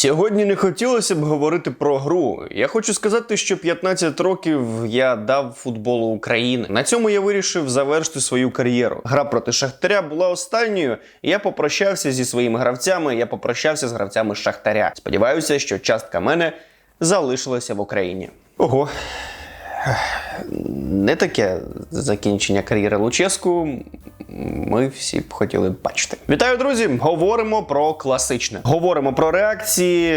Сьогодні не хотілося б говорити про гру. Я хочу сказати, що 15 років я дав футболу України. На цьому я вирішив завершити свою кар'єру. Гра проти Шахтаря була останньою. і Я попрощався зі своїми гравцями. Я попрощався з гравцями Шахтаря. Сподіваюся, що частка мене залишилася в Україні. Ого. Не таке закінчення кар'єри Луческу. Ми всі б хотіли бачити. Вітаю, друзі! Говоримо про класичне. Говоримо про реакції.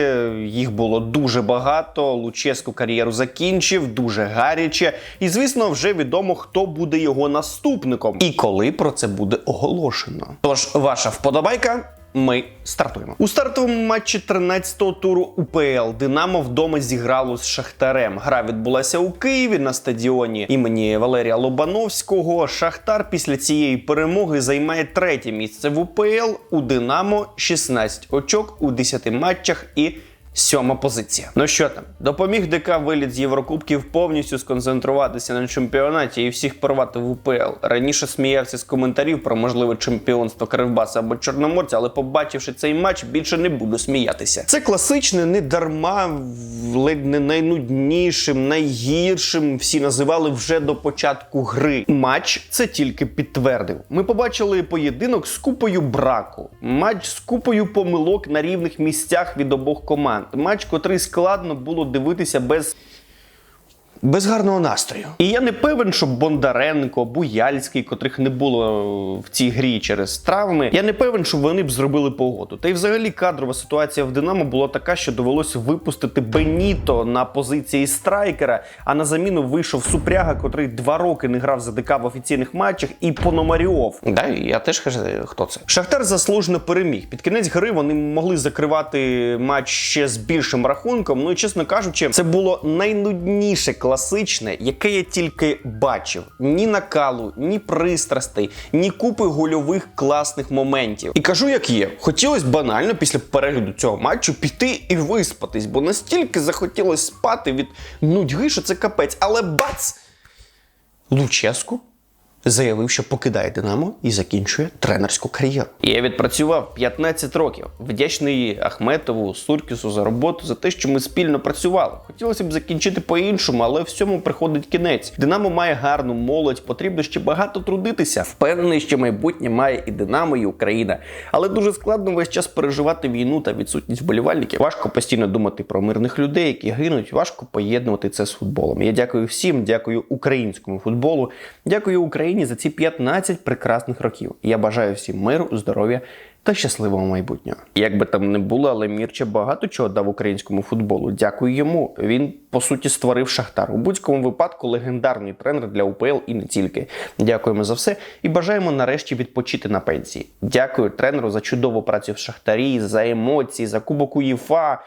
Їх було дуже багато. Луческу кар'єру закінчив, дуже гаряче. І звісно, вже відомо, хто буде його наступником і коли про це буде оголошено. Тож, ваша вподобайка. Ми стартуємо у стартовому матчі 13-го туру УПЛ. Динамо вдома зіграло з Шахтарем. Гра відбулася у Києві на стадіоні імені Валерія Лобановського. Шахтар після цієї перемоги займає третє місце в УПЛ. У Динамо 16 очок у 10 матчах і. Сьома позиція. Ну що там, допоміг ДК виліт з Єврокубків повністю сконцентруватися на чемпіонаті і всіх порвати в УПЛ. Раніше сміявся з коментарів про можливе чемпіонство Кривбаса або Чорноморця, але побачивши цей матч, більше не буду сміятися. Це класичне, не дарма, ледь не найнуднішим, найгіршим. Всі називали вже до початку гри. Матч це тільки підтвердив. Ми побачили поєдинок з купою браку, матч з купою помилок на рівних місцях від обох команд. Матч, котрий складно було дивитися без. Без гарного настрою. І я не певен, що Бондаренко, Буяльський, котрих не було в цій грі через травми. Я не певен, що вони б зробили погоду. Та й взагалі кадрова ситуація в Динамо була така, що довелося випустити Беніто на позиції страйкера, а на заміну вийшов Супряга, котрий два роки не грав за ДК в офіційних матчах, і Пономарьов. Да, я теж кажу, хто це. Шахтар заслужено переміг. Під кінець гри вони могли закривати матч ще з більшим рахунком. Ну і чесно кажучи, це було найнудніше класичне, яке я тільки бачив: ні накалу, ні пристрастей, ні купи гольових класних моментів. І кажу, як є, хотілося банально після перегляду цього матчу піти і виспатись, бо настільки захотілося спати від нудьги, що це капець. Але бац! Луческу заявив, що покидає Динамо і закінчує тренерську кар'єру. Я відпрацював 15 років. Вдячний Ахметову, Суркісу за роботу, за те, що ми спільно працювали. Хотілося б закінчити по-іншому, але всьому приходить кінець. Динамо має гарну молодь, потрібно ще багато трудитися. Впевнений, що майбутнє має і Динамо, і Україна. Але дуже складно весь час переживати війну та відсутність вболівальників. Важко постійно думати про мирних людей, які гинуть. Важко поєднувати це з футболом. Я дякую всім, дякую українському футболу, дякую Україні за ці 15 прекрасних років. Я бажаю всім миру, здоров'я та щасливого майбутнього. Як би там не було, але Мірча багато чого дав українському футболу. Дякую йому. Він по суті створив Шахтар. У будь-якому випадку легендарний тренер для УПЛ і не тільки. Дякуємо за все і бажаємо нарешті відпочити на пенсії. Дякую тренеру за чудову працю в Шахтарі, за емоції, за кубок УЄФА.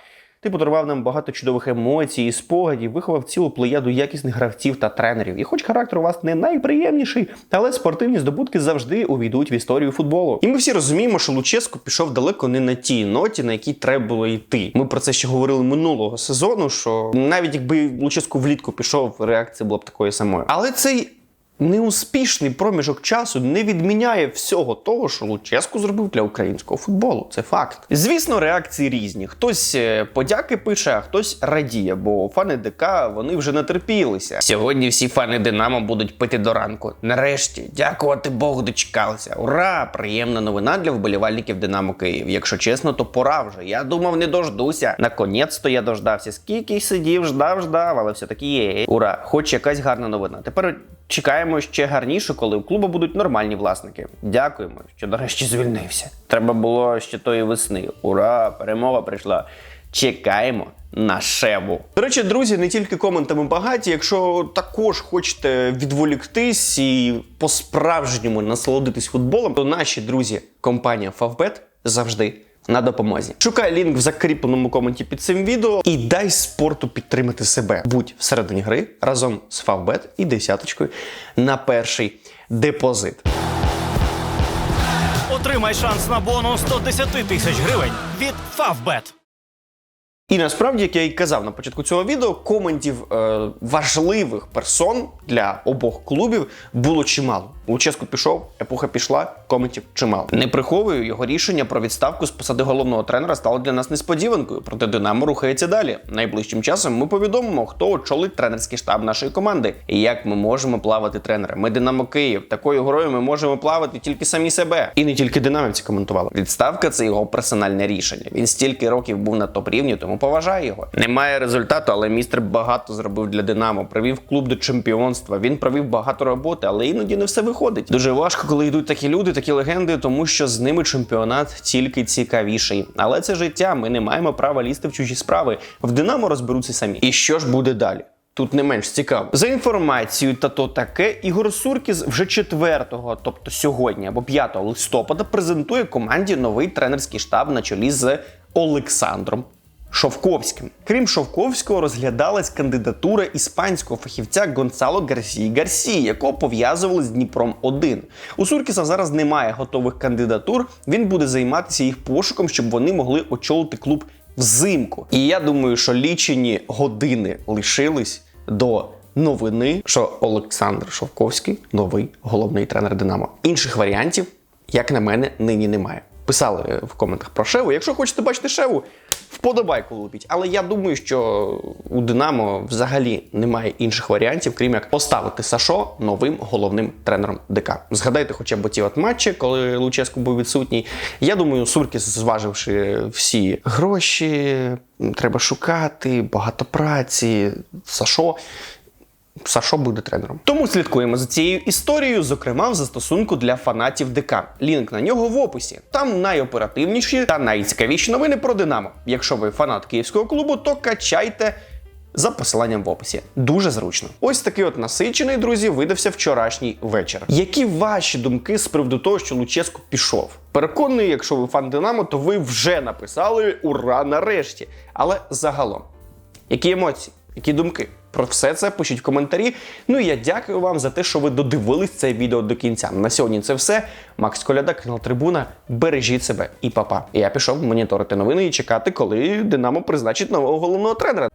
Ти подарував нам багато чудових емоцій і спогадів, виховав цілу плеяду якісних гравців та тренерів. І хоч характер у вас не найприємніший, але спортивні здобутки завжди увійдуть в історію футболу. І ми всі розуміємо, що Луческо пішов далеко не на тій ноті, на якій треба було йти. Ми про це ще говорили минулого сезону. Що навіть якби Луческо влітку пішов, реакція була б такою самою. Але цей неуспішний проміжок часу не відміняє всього того, що Луческу зробив для українського футболу. Це факт. Звісно, реакції різні. Хтось е, подяки пише, а хтось радіє, бо фани ДК вони вже натерпілися. Сьогодні всі фани Динамо будуть пити до ранку. Нарешті, дякувати Богу, дочекалися. Ура! Приємна новина для вболівальників Динамо Київ. Якщо чесно, то пора вже. Я думав, не дождуся. Наконець-то я дождався. Скільки сидів, ждав, ждав, але все таки є. Ура! Хоч якась гарна новина. Тепер чекаємо ще гарніше, коли у клубу будуть нормальні власники. Дякуємо, що нарешті звільнився. Треба було ще тої весни. Ура! Перемога прийшла. Чекаємо на шеву. До речі, друзі, не тільки коментами багаті. Якщо також хочете відволіктись і по-справжньому насолодитись футболом, то наші друзі, компанія Favbet завжди на допомозі. Шукай лінк в закріпленому коменті під цим відео і дай спорту підтримати себе. Будь всередині гри разом з Фавбет і десяточкою на перший депозит. Отримай шанс на бонус 110 тисяч гривень від Favbet. І насправді, як я і казав на початку цього відео, коментів е, важливих персон для обох клубів було чимало. Луческу пішов, епоха пішла, коментів чимало. Не приховую його рішення про відставку з посади головного тренера стало для нас несподіванкою. Проте Динамо рухається далі. Найближчим часом ми повідомимо, хто очолить тренерський штаб нашої команди і як ми можемо плавати тренера. Ми Динамо Київ. Такою грою ми можемо плавати тільки самі себе. І не тільки динамівці коментували. Відставка це його персональне рішення. Він стільки років був на топ рівні, тому поважаю його. Немає результату, але містер багато зробив для Динамо. Привів клуб до чемпіонства. Він провів багато роботи, але іноді не все виходить. Дуже важко, коли йдуть такі люди, такі легенди, тому що з ними чемпіонат тільки цікавіший. Але це життя. Ми не маємо права лізти в чужі справи. В Динамо розберуться самі. І що ж буде далі? Тут не менш цікаво. За інформацією та то таке, Ігор Суркіс вже 4, тобто сьогодні або 5 листопада, презентує команді новий тренерський штаб на чолі з Олександром Шовковським. Крім Шовковського, розглядалась кандидатура іспанського фахівця Гонсало Гарсії Гарсії, якого пов'язували з Дніпром 1 У Суркіса зараз немає готових кандидатур. Він буде займатися їх пошуком, щоб вони могли очолити клуб взимку. І я думаю, що лічені години лишились до новини, що Олександр Шовковський новий головний тренер Динамо. Інших варіантів, як на мене, нині немає. Писали в коментах про Шеву. Якщо хочете бачити Шеву, вподобайку лупіть. Але я думаю, що у Динамо взагалі немає інших варіантів, крім як поставити Сашо новим головним тренером ДК. Згадайте хоча б ті от матчі, коли Луческо був відсутній. Я думаю, Суркіс, зваживши всі гроші, треба шукати, багато праці, Сашо. Сашо буде тренером. Тому слідкуємо за цією історією, зокрема в застосунку для фанатів ДК. Лінк на нього в описі. Там найоперативніші та найцікавіші новини про Динамо. Якщо ви фанат київського клубу, то качайте. За посиланням в описі дуже зручно. Ось такий от насичений, друзі, видався вчорашній вечір. Які ваші думки з приводу того, що Луческо пішов? Переконаний, якщо ви фан Динамо, то ви вже написали ура нарешті. Але загалом, які емоції, які думки? Про все це пишіть в коментарі. Ну і я дякую вам за те, що ви додивились це відео до кінця. На сьогодні це все. Макс Коляда, канал Трибуна. Бережіть себе і папа. Я пішов моніторити новини і чекати, коли Динамо призначить нового головного тренера.